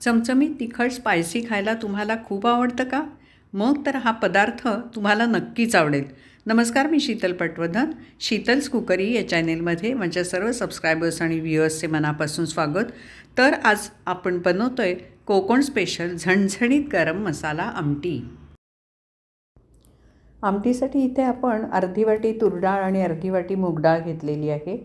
चमचमीत तिखट स्पायसी खायला तुम्हाला खूप आवडतं का? मग तर हा पदार्थ तुम्हाला नक्कीच आवडेल. नमस्कार मी शीतल पटवर्धन. शीतल्स कुकरी या चॅनेलमध्ये माझ्या सर्व सबस्क्रायबर्स आणि व्ह्युअर्सचे मनापासून स्वागत. तर आज आपण बनवतो आहे कोकण स्पेशल झणझणीत गरम मसाला आमटी. आमटीसाठी इथे आपण अर्धी वाटी तुरडाळ आणि अर्धी वाटी मूगडाळ घेतलेली आहे.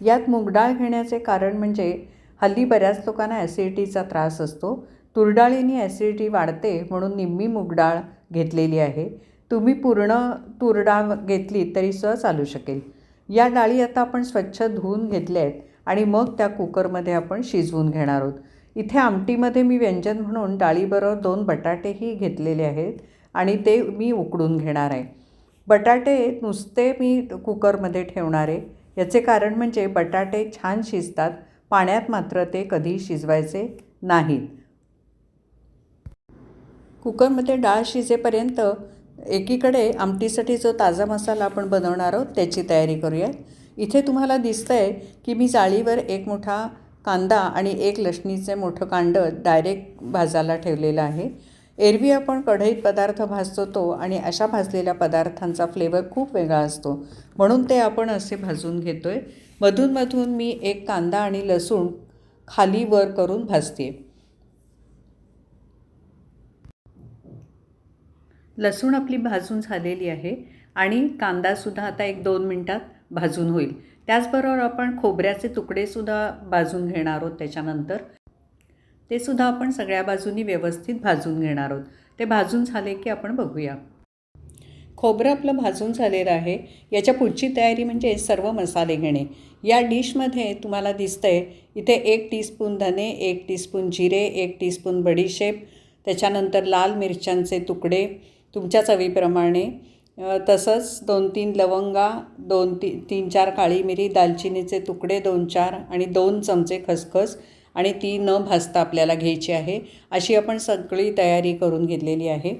यात मूगडाळ घेण्याचे कारण म्हणजे हल्ली बऱ्याच लोकांना ॲसिडिटीचा त्रास असतो. तुरडाळीने ॲसिडिटी वाढते म्हणून निम्मी मूगडाळ घेतलेली आहे. तुम्ही पूर्ण तुरडाळ घेतली तरी सुद्धा चालू शकेल. या डाळी आता आपण स्वच्छ धुवून घेतल्या आहेत आणि मग त्या कुकरमध्ये आपण शिजवून घेणार आहोत. इथे आमटीमध्ये मी व्यंजन म्हणून डाळीबरोबर दोन बटाटेही घेतलेले आहेत आणि ते मी उकडून घेणार आहे. बटाटे नुसते मी कुकरमध्ये ठेवणार आहे. याचे कारण म्हणजे बटाटे छान शिजतात. पाण्यात मात्र ते कधी शिजवायचे नाहीत. कुकरमध्ये डाळ शिजेपर्यंत एकीकडे आमटीसाठी जो ताजा मसाला आपण बनवणार आहोत त्याची तयारी करूया इथे तुम्हाला दिसतं आहे की मी जाळीवर एक मोठा कांदा आणि एक लसणीचे मोठं कांड डायरेक्ट भाजायला ठेवलेलं आहे. एरवी आपण कढईत पदार्थ भाजतो तो आणि अशा भाजलेल्या पदार्थांचा फ्लेवर खूप वेगळा असतो. म्हणून ते आपण असे भाजून घेतो आहे मधूनमधून मी एक कांदा आणि लसूण खाली वर करून भाजते. लसूण आपली भाजून झालेली आहे आणि कांदासुद्धा आता एक दोन मिनटात भाजून होईल. त्याचबरोबर आपण खोबऱ्याचे तुकडेसुद्धा भाजून घेणार आहोत त्याच्यानंतर. ते सुद्धा आपण सगळ्या बाजूनी व्यवस्थित भाजून घेणार आहोत. ते भाजून झाले की आपण बघूया. खोबरं आपलं भाजून झालेलं आहे. याच्या पुढची तयारी म्हणजे सर्व मसाले घेणे. या डिशमध्ये तुम्हाला दिसतं आहे इथे एक टीस्पून धने एक टीस्पून जिरे एक टीस्पून बडीशेप त्याच्यानंतर लाल मिरच्यांचे तुकडे तुमच्या चवीप्रमाणे. तसंच दोन तीन लवंगा दोन ती तीन चार काळी मिरी दालचिनीचे तुकडे दोन चार आणि दोन चमचे खसखस आणि ती न भाजता आपल्याला घ्यायची आहे. अशी आपण सगळी तयारी करून घेतलेली आहे.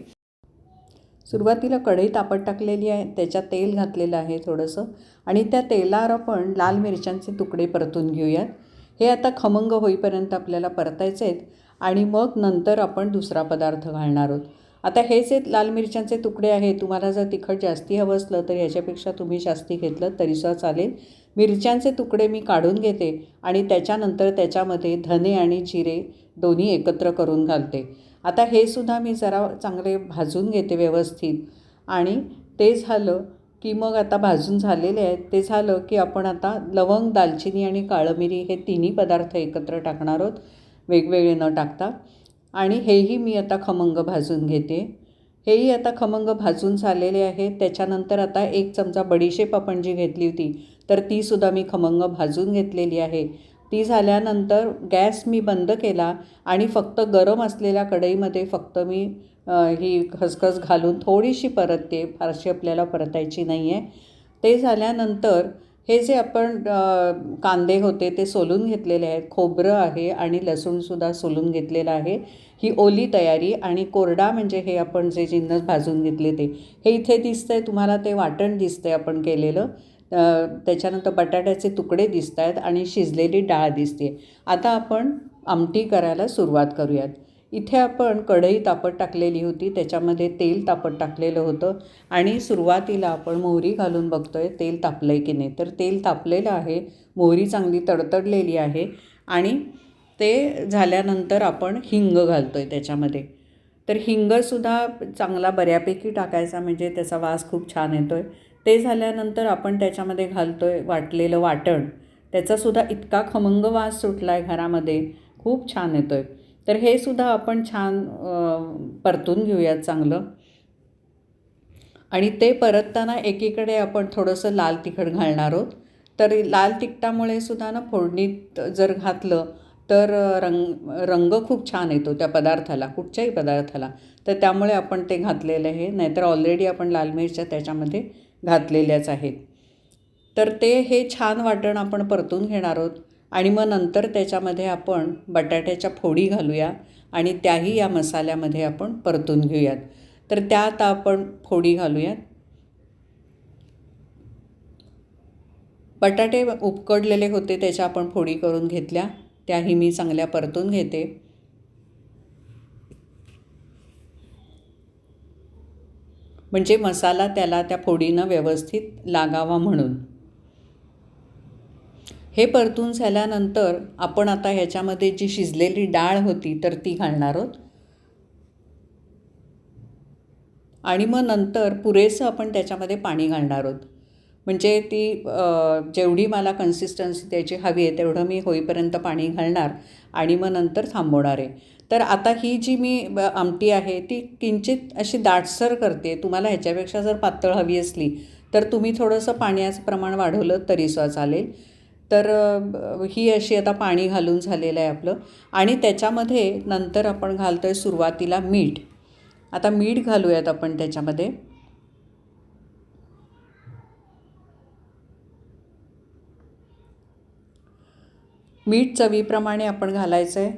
सुरुवातीला कढई तापत टाकलेली आहे त्याच्यात तेल घातलेलं आहे थोडंसं आणि त्या तेलावर आपण लाल मिरच्यांचे तुकडे परतून घेऊयात. हे आता खमंग होईपर्यंत आपल्याला परतायचे आहेत आणि मग नंतर आपण दुसरा पदार्थ घालणार आहोत. आता हे जे लाल मिरच्यांचे तुकडे आहे तुम्हाला जर तिखट जास्ती हवं असलं तर ह्याच्यापेक्षा तुम्ही जास्ती घेतलं तरीसुद्धा चालेल. मिरच्यांचे तुकडे मी काढून घेते आणि त्याच्यानंतर त्याच्यामध्ये धने आणि जिरे दोन्ही एकत्र करून घालते. आता हे सुद्धा मी जरा चांगले भाजून घेते व्यवस्थित. आणि ते झालं की मग आता भाजून झालेले आहेत. ते झालं की आपण आता लवंग दालचिनी आणि काळं मिरी हे तिन्ही पदार्थ एकत्र टाकणार आहोत. वेगवेगळे न टाकता. आणि हेही मी आता खमंग भाजून घेते. हेही आता खमंग भाजून झालेले आहेत त्याच्यानंतर आता एक चमचा बडीशेप आपण जी घेतली होती तर तीसुद्धा मी खमंग भाजून घेतलेली आहे. ती झाल्यानंतर गॅस मी बंद केला आणि फक्त गरम असलेल्या कढईमध्ये फक्त मी ही खसखस घालून थोडीशी परतते फारशी आपल्याला परतायची नाही आहे ते झाल्यानंतर हे जे आपण कांदे होते ते सोलून घेतलेले आहेत. खोबरं आहे आणि लसूणसुद्धा सोलून घेतलेलं आहे. ही ओली तयारी आणि कोरडा म्हणजे हे आपण जे जिन्नस भाजून घेतले ते हे इथे दिसतं आहे तुम्हाला ते वाटण दिसतं आहे आपण केलेलं. त्याच्यानंतर बटाट्याचे तुकडे दिसत आहेत आणि शिजलेली डाळ दिसते. आता आपण आमटी करायला सुरुवात करूयात. इथे आपण कढई तापत टाकलेली होती त्याच्यामध्ये तेल तापत टाकलेलं होतं आणि सुरुवातीला आपण मोहरी घालून बघतो आहे तेल तापलं आहे की नाही. तर तेल तापलेलं आहे मोहरी चांगली तडतडलेली आहे आणि ते झाल्यानंतर आपण हिंग घालतो आहे त्याच्यामध्ये. तर हिंगसुद्धा चांगला बऱ्यापैकी टाकायचा म्हणजे त्याचा वास खूप छान येतो आहे ते झाल्यानंतर आपण त्याच्यामध्ये घालतो आहे वाटलेलं वाटण. त्याचासुद्धा इतका खमंग वास सुटला आहे घरामध्ये. खूप छान येतो आहे तर हे सुद्धा आपण छान परतून घेऊयात चांगलं. आणि ते परतताना एकीकडे आपण थोडंसं लाल तिखट घालणार आहोत. तर लाल तिखटामुळे सुद्धा ना फोडणीत जर घातलं तर रंग रंग खूप छान येतो त्या पदार्थाला कुठच्याही पदार्थाला. तर त्यामुळे आपण ते घातलेलं आहे. नाहीतर ऑलरेडी आपण लाल मिरच्या त्याच्यामध्ये घातलेल्याच आहेत. तर ते हे छान वाटण आपण परतून घेणार आहोत आणि मग नंतर त्याच्यामध्ये आपण बटाट्याच्या फोडी घालूया आणि त्याही या मसाल्यामध्ये आपण परतून घेऊयात. तर त्यात आपण फोडी घालूयात. बटाटे उपकडलेले होते त्याच्या आपण फोडी करून घेतल्या. त्याही मी चांगल्या परतून घेते. म्हणजे मसाला त्याला त्या फोडीनं व्यवस्थित लागावा म्हणून. हे परतून झाल्यानंतर आपण आता ह्याच्यामध्ये जी शिजलेली डाळ होती तर ती घालणार आहोत. आणि मग नंतर पुरेसं आपण त्याच्यामध्ये पाणी घालणार आहोत. म्हणजे ती जेवढी मला कन्सिस्टन्सी त्याची हवी आहे तेवढं मी होईपर्यंत पाणी घालणार आणि मग नंतर थांबवणार आहे. तर आता ही जी मी आमटी आहे ती किंचित अशी दाटसर करते. तुम्हाला ह्याच्यापेक्षा जर पातळ हवी असली तर तुम्ही थोडंसं पाण्याचं प्रमाण वाढवलं तरीसुद्धा चालेल. तर ही अशी आता पाणी घालून झालेलं आहे आपलं. आणि त्याच्यामध्ये नंतर आपण घालतो आहे सुरुवातीला मीठ. आता मीठ घालूयात आपण त्याच्यामध्ये. मीठ चवीप्रमाणे आपण घालायचं आहे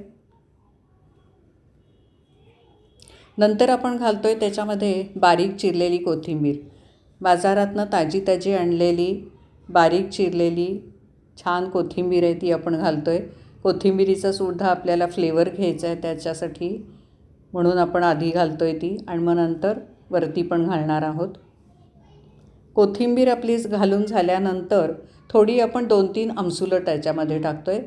नंतर आपण घालतो आहे त्याच्यामध्ये बारीक चिरलेली कोथिंबीर. बाजारातनं ताजी ताजी आणलेली बारीक चिरलेली छान कोथिंबीर आहे ती आपण घालतो आहे कोथिंबिरीचा सुद्धा आपल्याला फ्लेवर घ्यायचा आहे त्याच्यासाठी म्हणून आपण आधी घालतो आहे ती आणि मग नंतर वरती पण घालणार आहोत. कोथिंबीर आपली घालून झाल्यानंतर थोडी आपण दोन तीन आमसुलं त्याच्यामध्ये टाकतो आहे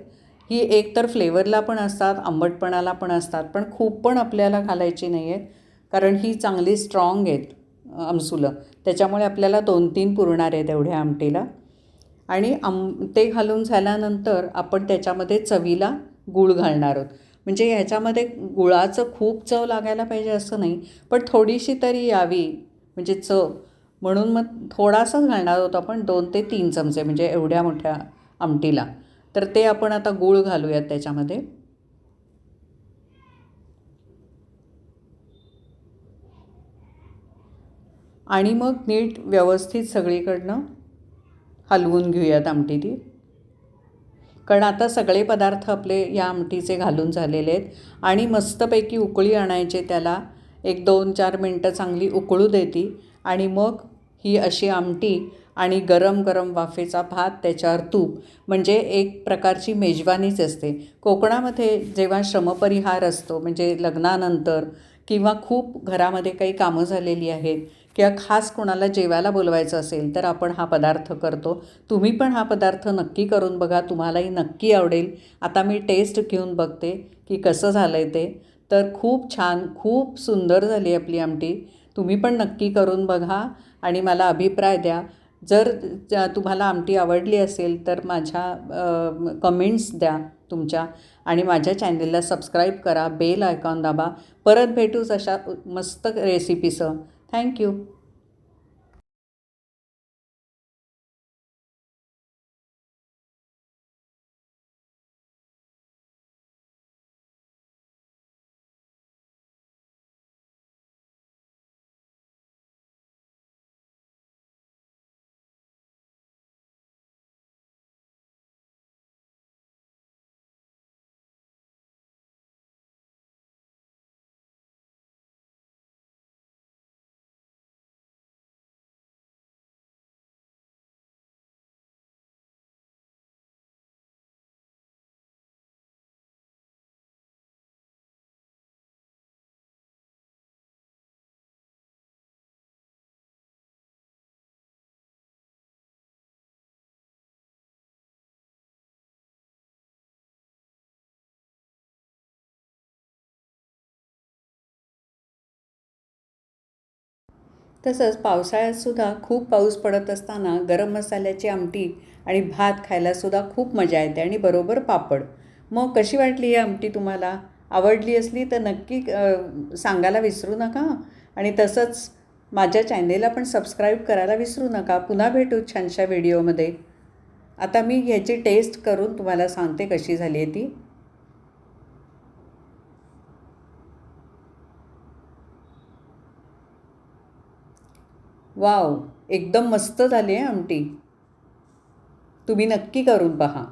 ही एक तर फ्लेवरला पण असतात आंबटपणाला पण असतात पण खूप पण आपल्याला घालायची नाही आहेत कारण ही चांगली स्ट्रॉंग आहेत आमसुलं. त्याच्यामुळे आपल्याला दोन तीन पुरणार आहेत एवढ्या आमटीला. आणि आम ते घालून झाल्यानंतर आपण त्याच्यामध्ये चवीला गूळ घालणार आहोत. म्हणजे ह्याच्यामध्ये गुळाचं खूप चव लागायला पाहिजे असं नाही पण थोडीशी तरी यावी म्हणजे चव. म्हणून मग थोडासाच घालणार आहोत आपण दोन ते तीन चमचे म्हणजे एवढ्या मोठ्या आमटीला. तर ते आपण आता गूळ घालूयात त्याच्यामध्ये. आणि मग नीट व्यवस्थित सगळीकडनं हलवून घेऊयात आमटी ती. कारण आता सगळे पदार्थ आपले या आमटीचे घालून झालेले आहेत. आणि मस्तपैकी उकळी आणायचे त्याला. एक दोन चार मिनटं चांगली उकळू देती. आणि मग ही अशी आमटी आणि गरम गरम वाफेचा भात त्याच्यावर तूप म्हणजे एक प्रकारची मेजवानीच असते. कोकणामध्ये जेव्हा श्रमपरिहार असतो म्हणजे लग्नानंतर किंवा खूप घरामध्ये काही कामं झालेली आहेत किंवा खास कोणाला जेवायला बोलवायचं असेल तर आपण हा पदार्थ करतो. तुम्ही पण हा पदार्थ नक्की करून बघा तुम्हालाही नक्की आवडेल. आता मी टेस्ट घेऊन बघते की कसं झालं आहे ते. तर खूप छान खूप सुंदर झाली आपली आमटी. तुम्ही पण नक्की करून बघा आणि मला अभिप्राय द्या. जर तुम्हाला आमटी आवडली असेल तर माझ्या कमेंट्स द्या तुमच्या आणि माझ्या चॅनलला सबस्क्राईब करा बेल आयकॉन दाबा. परत भेटूच अशा मस्त रेसिपीसह थँक्यू तसंच पावसाळ्यातसुद्धा खूप पाऊस पडत असताना गरम मसाल्याची आमटी आणि भात खायलासुद्धा खूप मजा येते आणि बरोबर पापड. मग कशी वाटली ही आमटी तुम्हाला? आवडली असली तर नक्की सांगायला विसरू नका आणि तसंच माझ्या चॅनेलला पण सबस्क्राईब करायला विसरू नका. पुन्हा भेटू छानशा व्हिडिओमध्ये. आता मी ह्याची टेस्ट करून तुम्हाला सांगते कशी झाली आहे ती. वाव एकदम मस्त झाली आहे आमटी. तुम्ही नक्की करून पहा.